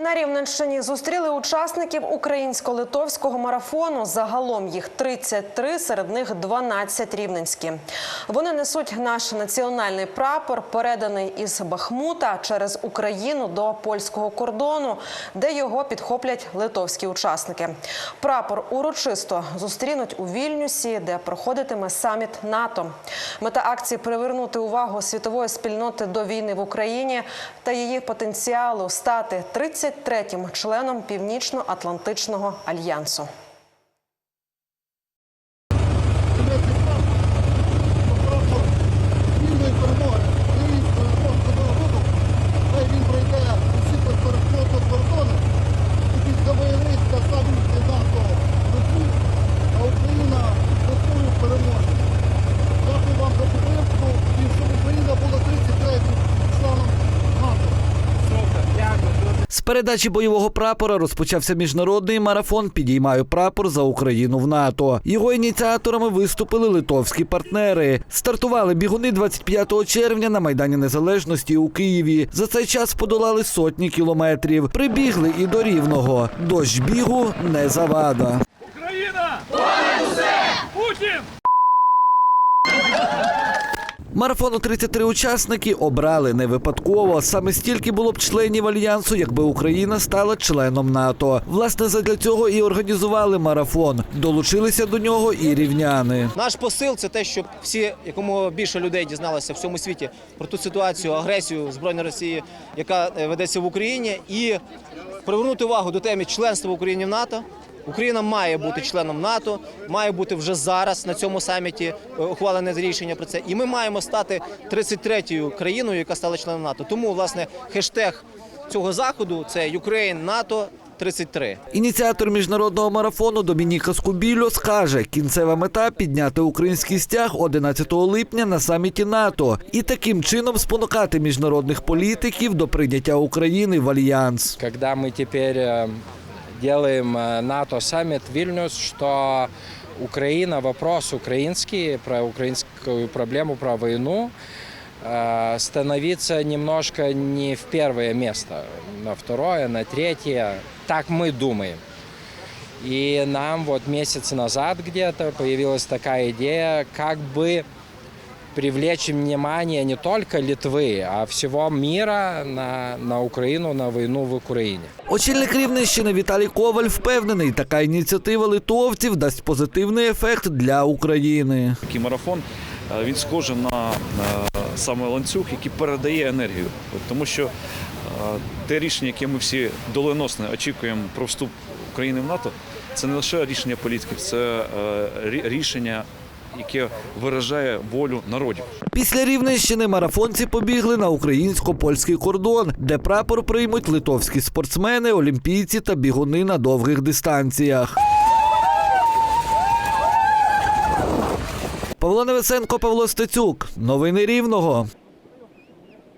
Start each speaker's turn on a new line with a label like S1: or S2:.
S1: На Рівненщині зустріли учасників українсько-литовського марафону. Загалом їх 33, серед них 12 рівненські. Вони несуть наш національний прапор, переданий із Бахмута через Україну до польського кордону, де його підхоплять литовські учасники. Прапор урочисто зустрінуть у Вільнюсі, де проходитиме саміт НАТО. Мета акції привернути увагу світової спільноти до війни в Україні та її потенціалу стати 33-м членом Північно-Атлантичного альянсу.
S2: З передачі бойового прапора розпочався міжнародний марафон Підіймаю прапор за Україну в НАТО. Його ініціаторами виступили литовські партнери. Стартували бігуни 25 червня на майдані Незалежності у Києві. За цей час подолали сотні кілометрів. Прибігли і до рівного. Дощ бігу не завада. Марафону 33 учасники обрали не випадково. Саме стільки було б членів альянсу, якби Україна стала членом НАТО. Власне, задля цього і організували марафон. Долучилися до нього і рівняни.
S3: Наш посил це те, щоб всі якомога більше людей дізналися в всьому світі про ту ситуацію, агресію збройної Росії, яка е, ведеться в Україні, і привернути увагу до теми членства в Україні в НАТО. Україна має бути членом НАТО, має бути вже зараз на цьому саміті е, ухвалене рішення про це. І ми маємо стати 33-ю країною, яка стала членом НАТО. Тому власне хештег цього заходу це Ukraine НАТО 33.
S2: Ініціатор міжнародного марафону Домініка Скубільо скаже, кінцева мета підняти український стяг 11 липня на саміті НАТО і таким чином спонукати міжнародних політиків до прийняття України в альянс.
S4: когда мы теперь э, делаем э, НАТО саммит Вильнюс, что Украина, вопрос украинский, про украинскую проблему, про войну, э, становиться немножко не в первое место, на второе, на третье. Так мы думаем. И нам вот месяц назад где-то появилась такая идея, как бы привлечь внимание не только Литвы, а всего мира на, на Украину, на войну в Украине.
S2: Очільник Рівненщини Віталій Коваль впевнений, така ініціатива литовців дасть позитивний ефект для України.
S5: Такий марафон е, він схожий на е, саме ланцюг, який передає енергію. От Тому що е, те рішення, яке ми всі доленосне очікуємо про вступ України в НАТО, це не лише рішення політиків, це рішення, яке виражає волю народів.
S2: Після Рівненщини марафонці побігли на українсько-польський кордон, де прапор приймуть литовські спортсмени, олімпійці та бігуни на довгих дистанціях. Павло Невесенко, Павло Стецюк. Новини Рівного.